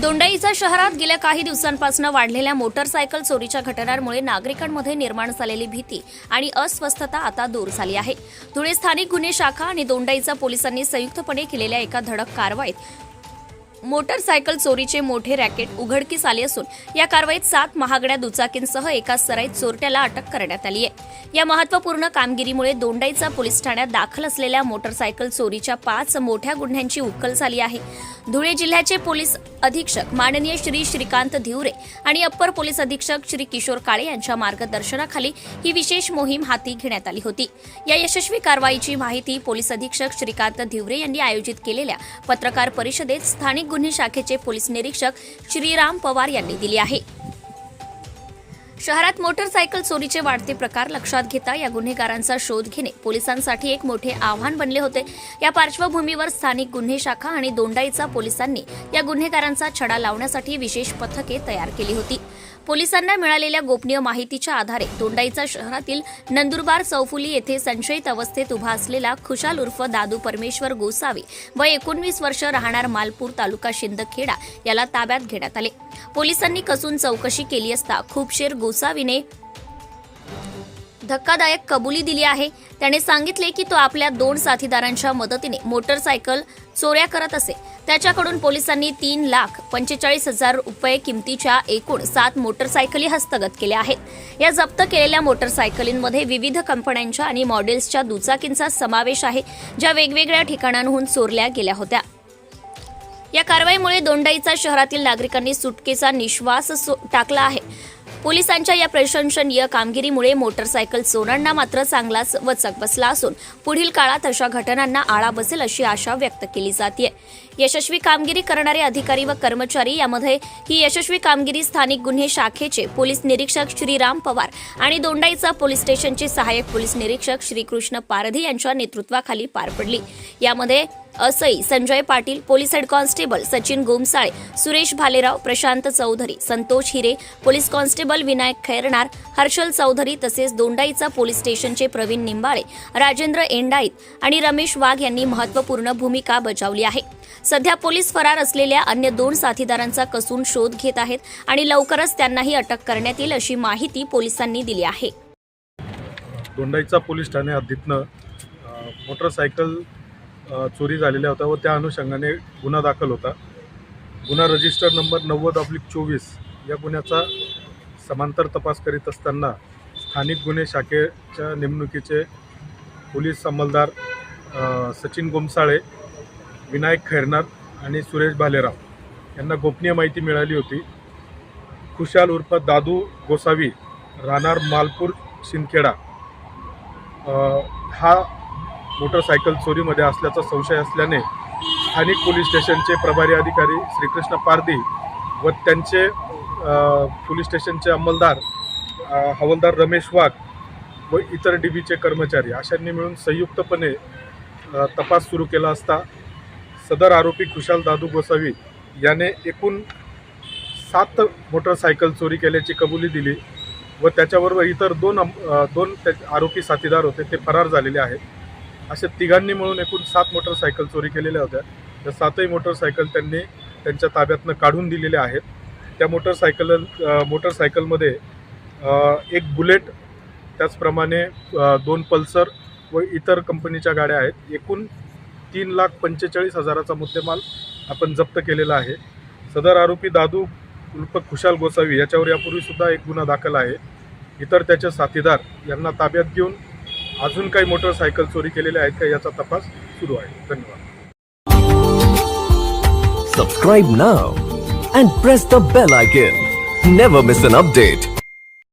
दोंडाईचा शहरात गेल्या काही दिवसांपासून वाढलेल्या मोटरसायकल चोरीच्या घटनांमुळे नागरिकांमध्ये निर्माण झालेली भीती आणि अस्वस्थता आता दूर झाली आहे. धुळे स्थानिक गुन्हे शाखा आणि दोंडाईचा पोलिसांनी संयुक्तपणे केलेल्या एका धडक कारवाईत मोटरसायकल चोरीचे मोठे रॅकेट उघडकीस आले असून या कारवाईत सात महागड्या दुचाकींसह एका सराईत चोरट्याला अटक करण्यात आली आहे. या महत्त्वपूर्ण कामगिरीमुळे दोंडाईचा पोलीस ठाण्यात दाखल असलेल्या मोटरसायकल चोरीच्या पाच मोठ्या गुन्ह्यांची उकल झाली आहे. धुळे जिल्ह्याचे पोलीस अधीक्षक माननीय श्री श्रीकांत धिवरे आणि अप्पर पोलीस अधीक्षक श्री किशोर काळे यांच्या मार्गदर्शनाखाली ही विशेष मोहीम हाती घेण्यात आली होती. या यशस्वी कारवाईची माहिती पोलीस अधीक्षक श्रीकांत धिवरे यांनी आयोजित केलेल्या पत्रकार परिषदेत स्थानिक गुन्हे शाखेचे पोलीस निरीक्षक श्रीराम पवार यांनी दिली आहे. शहरात मोटरसायकल चोरीचे वाढते प्रकार लक्षात घेता या गुन्हेगारांचा शोध घेणे पोलिसांसाठी एक मोठे आव्हान बनले होते. या पार्श्वभूमीवर स्थानिक गुन्हे शाखा आणि दोंडाईचा पोलिसांनी या गुन्हेगारांचा छडा लावण्यासाठी विशेष पथके तयार केली होती. पोलिसांना मिळालेल्या गोपनीय माहितीच्या आधारे दोंडाईचा शहरातील नंदुरबार चौफुली येथे संशयित अवस्थेत उभा असलेला खुशाल उर्फ दादू परमेश्वर गोसावी व एकोणवीस वर्ष राहणार मालपूर तालुका शिंदखेडा याला ताब्यात घेण्यात आले. पोलिसांनी कसून चौकशी केली असता खूपशेर गोसावीने धक्कादायक कबुली दिली आहे. त्याने सांगितले की तो आपल्या दोन साथीदारांच्या मदतीने मोटरसायकल चोऱ्या करत असे. त्याच्याकडून पोलिसांनी तीन लाख पंचेचाळीस हजार रुपये किमतीच्या एकूण सात मोटरसायकली हस्तगत केल्या आहेत. या जप्त केलेल्या मोटरसायकलींमध्ये विविध कंपन्यांच्या आणि मॉडेल्सच्या दुचाकींचा समावेश आहे ज्या वेगवेगळ्या ठिकाणांहून चोरल्या गेल्या होत्या. या कारवाईमुळे दोंडाईचा शहरातील नागरिकांनी सुटकेचा निश्वास सो- टाकला आहे. पोलिसांच्या या प्रशंसनीय कामगिरीमुळे मोटरसायकल चोरांना मात्र चांगलाच वचक बसला असून पुढील काळात अशा घटनांना आळा बसेल अशी आशा व्यक्त केली जाते यशस्वी कामगिरी करणारे अधिकारी व कर्मचारी यामध्ये ही यशस्वी कामगिरी स्थानिक गुन्हे शाखेचे पोलीस निरीक्षक श्रीराम पवार आणि दोंडाईचा पोलीस स्टेशनचे सहाय्यक पोलीस निरीक्षक श्रीकृष्ण पारधी यांच्या नेतृत्वाखाली पार पडली. यामध्ये ASI Sanjay Patil police head constable Sachin Gomsale Suresh Bhalerao Prashant Chaudhari Santosh Hire police constable Vinayak Khairnar Harshal Chaudhari तसेच दोंडाईचा पोलीस स्टेशनचे प्रवीण निंबाळे राजेंद्र एंडाईत आणि रमेश वाघ यांनी महत्त्वपूर्ण भूमिका बजावली आहे. सध्या पोलीस फरार असलेल्या अन्य दोन साथीदारांचा कसून शोध घेत आहेत आणि लवकरच त्यांनाही अटक करण्यात येईल अशी माहिती पोलिसांनी दिली आहे. दोंडाईचा पोलीस ठाणे हद्दीतनं मोटरसायकल चोरी झालेल्या होत्या व त्या अनुषंगाने गुन्हा दाखल होता. गुन्हा रजिस्टर नंबर नव्वद ऑब्लिक चोवीस या गुन्ह्याचा समांतर तपास करीत असताना स्थानिक गुन्हे शाखेच्या नेमणुकीचे पोलीस अंमलदार सचिन गोमसाळे विनायक खैरनार आणि सुरेश भालेराव यांना गोपनीय माहिती मिळाली होती. खुशाल उर्फ दादू गोसावी राहणार मालपूर शिंदखेडा. हा मोटरसायकल चोरीमध्ये असल्याचा संशय असल्याने स्थानिक पोलीस स्टेशनचे प्रभारी अधिकारी श्रीकृष्ण पारदी व त्यांचे पोलीस स्टेशनचे अंमलदार हवलदार रमेश वाघ व इतर डी बीचे कर्मचारी अशांनी मिळून संयुक्तपणे तपास सुरू केला असता सदर आरोपी खुशाल दादू गोसावी याने एकूण सात मोटरसायकल चोरी केल्याची कबुली दिली व त्याच्याबरोबर इतर दोन अम- दोन त्या आरोपी साथीदार होते ते फरार झालेले आहेत. अशा तिघांनी मिळून एकूण सात मोटरसायकल चोरी केलेल्या होत्या. त्या सातही मोटरसायकल त्यांनी त्यांच्या ताब्यातनं काढून दिलेल्या आहेत. त्या मोटरसायकल मोटरसायकलमध्ये एक बुलेट त्याचप्रमाणे दोन पल्सर व इतर कंपनीच्या गाड्या आहेत. एकूण तीन लाख पंचेचाळीस हजाराचा मुद्देमाल आपण जप्त केलेला आहे. सदर आरोपी दादू उर्फ खुशाल गोसावी याच्यावर यापूर्वीसुद्धा एक गुन्हा दाखल आहे. इतर त्याचे साथीदार यांना ताब्यात घेऊन अजून काही मोटरसायकल चोरी केलेल्या आहेत का याचा तपास सुरू आहे. धन्यवाद. सबस्क्राईब ना and press the bell icon never miss an update